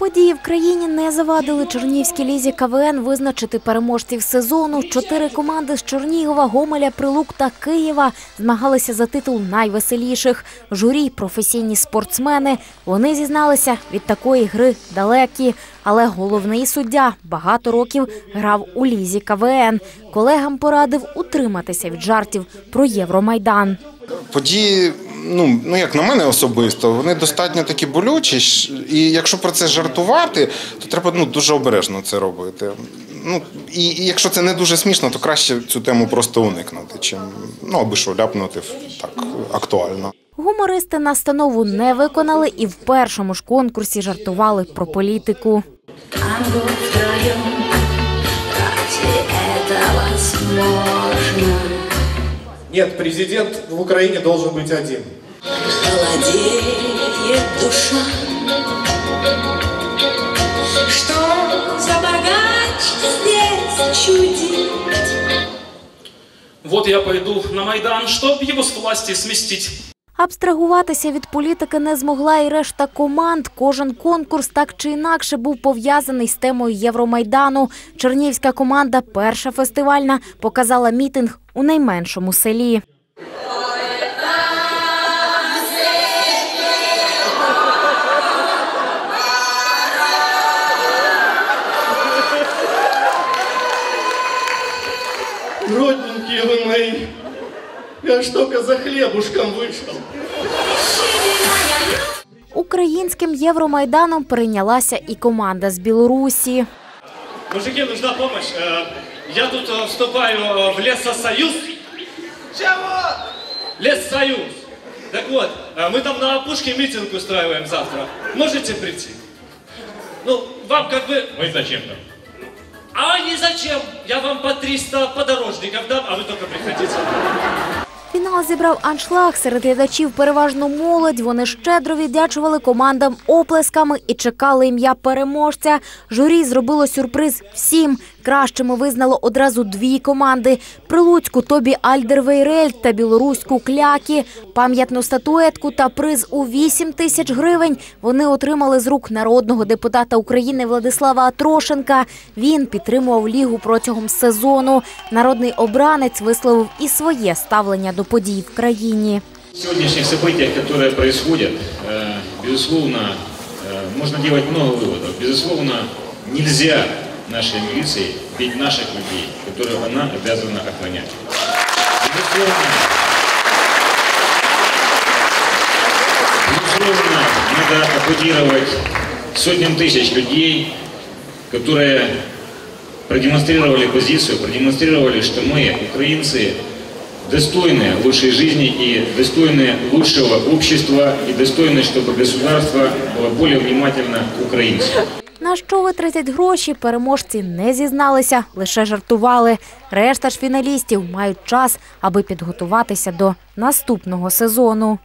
Події в країні не завадили Чернігівській лізі КВН визначити переможців сезону. Чотири команди з Чернігова, Гомеля, Прилук та Києва змагалися за титул найвеселіших. Журі – професійні спортсмени. Вони зізналися, від такої гри далекі. Але головний суддя багато років грав у лізі КВН. Колегам порадив утриматися від жартів про Євромайдан. Події, ну, ну як на мене особисто, вони достатньо такі болючі. І якщо про це жартувати, то треба ну, дуже обережно це робити. Ну, і, і якщо це не дуже смішно, то краще цю тему просто уникнути, чим ну, аби що ляпнути в- так актуально. Гумористи настанову не виконали і в першому ж конкурсі жартували про політику. Танго разве это возможно? Нет, президент в Украине должен быть один. Холодеет душа. Что за богач здесь чудит? Вот я пойду на Майдан, чтоб его с власти сместить. Абстрагуватися від політики не змогла і решта команд. Кожен конкурс так чи інакше був пов'язаний з темою Євромайдану. Чернігівська команда, перша фестивальна, показала мітинг у найменшому селі. Родненькие вы мои. Я ж только за хлебушком вышел. Українським Євромайданом перейнялася і команда з Білорусі. Мужики, нужна помощь. Э, Я тут э, вступаю э, в лесосоюз. Чего? Лессоюз. Так вот, э, мы там на опушке митинг устраиваем завтра. Можете прийти? Ну, вам как бы... Мы зачем-то? А не зачем? Я вам по 300 подорожников дам, а вы только приходите. Фінал зібрав аншлаг серед глядачів переважно молодь. Вони щедро віддячували командам оплесками і чекали ім'я переможця. Журі зробило сюрприз всім. Кращими визнало одразу дві команди: Прилуцьку Тобі Альдервейрель та білоруську Клякі. Пам'ятну статуетку та приз у 8 тисяч гривень вони отримали з рук народного депутата України Владислава Атрошенка. Він підтримував лігу протягом сезону. Народний обранець висловив і своє ставлення до подій в країні. В сегодняшних событиях, которые происходят, э, безусловно, э, можно делать много выводов. Безусловно, нельзя нашей милиции бить наших людей, которых она обязана охранять. Безусловно, безусловно, надо аплодировать сотням тысяч людей, которые продемонстрировали позицию, продемонстрировали, что мы, украинцы, достойны лучшей жизни и достойны лучшего общества и достойны, чтобы государство было более внимательно к украинцам. На що витратять гроші, переможці не зізналися, лише жартували. Решта ж фіналістів мають час, аби підготуватися до наступного сезону.